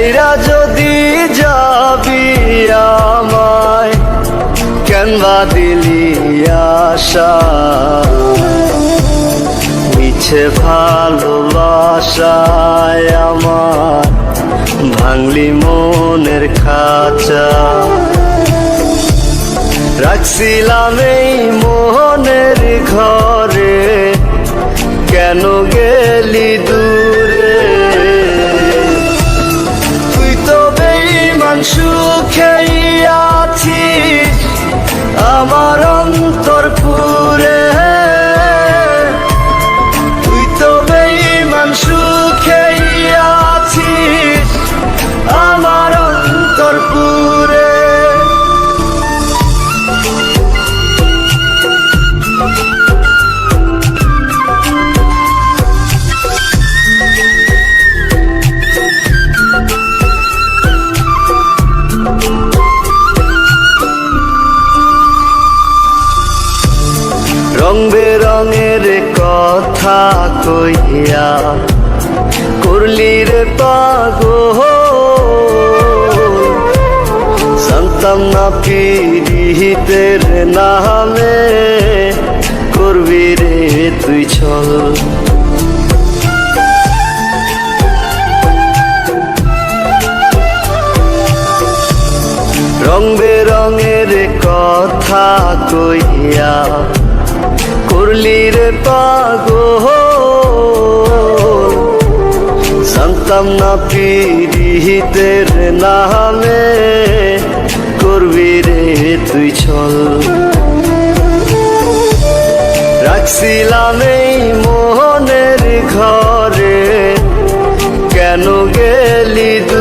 ছাইরা যদি যাবি আমায়, কেনবা দিলি আশা? মিছে ভালোবাসায় আমার ভাঙলি মনের খাচা। রাখছিলাম এই মোহ সুখেই বেরঙের কথা কইয়া করলি রে পাগো জানতাম না পিরিতের নামে, করবি রে তুই চল। রং বেরঙের কথা কইয়া জানতাম না পিরিহিতের নামে করবি রে তুই ছল রাখছিলাম এই মোহনের ঘরে। কেন গেলি দূরে?